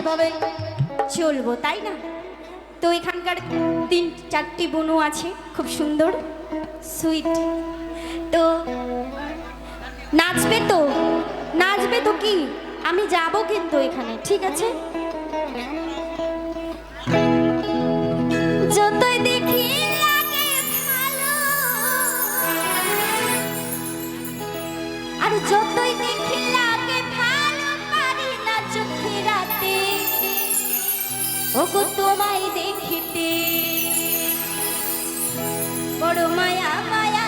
সেভাবে চলবো, তাই না? তো এখানকার তিন চারটি বনু আছে, খুব সুন্দর, সুইট। তো নাচবে তো নাচবে তো কি? আমি যাব কিন্তু এখানে, ঠিক আছে? ওগো তোমায় দেখিতে। বড় মায়া মায়া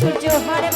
সূর্য হারে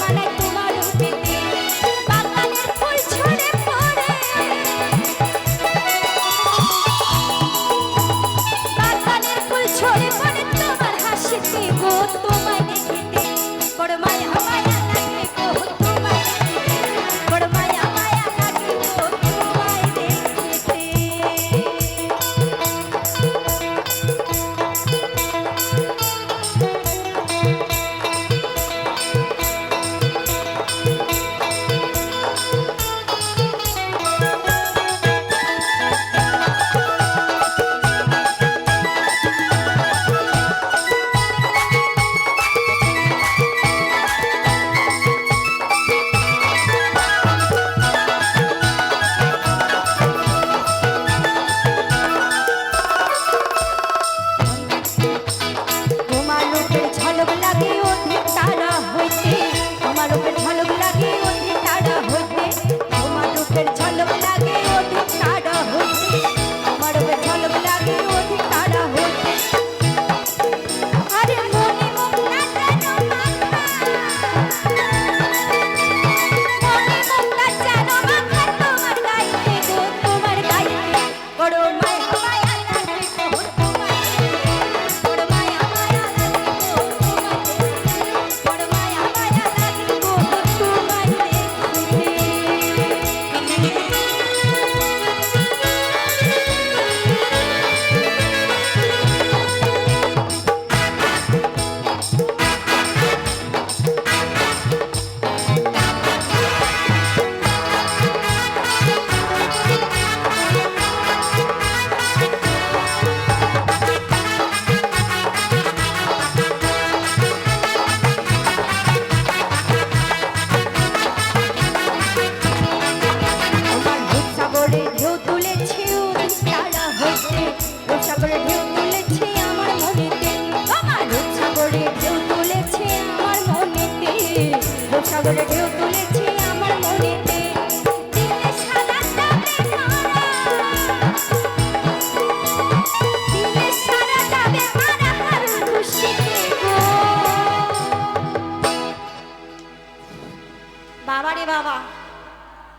বাবা রে বাবা।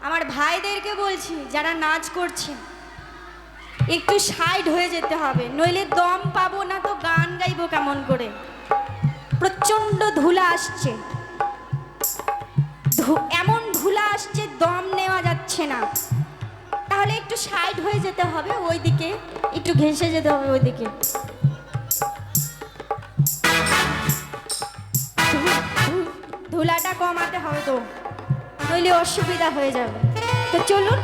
আমার ভাইদেরকে বলছি, যারা নাচ করছে, একটু সাইড হয়ে যেতে হবে, নইলে দম পাবো না তো গান গাইবো কেমন করে? প্রচণ্ড ধুলা আসছে। এমন ধুলা আসছে, দম নেওয়া যাচ্ছে না। তাহলে একটু সাইড হয়ে যেতে হবে ওই দিকে একটু ঘেঁষে যেতে হবে ওই দিকে ধুলাটা কমাতে হবে তো। নইলে অসুবিধা হয়ে যাবে। তো চলুন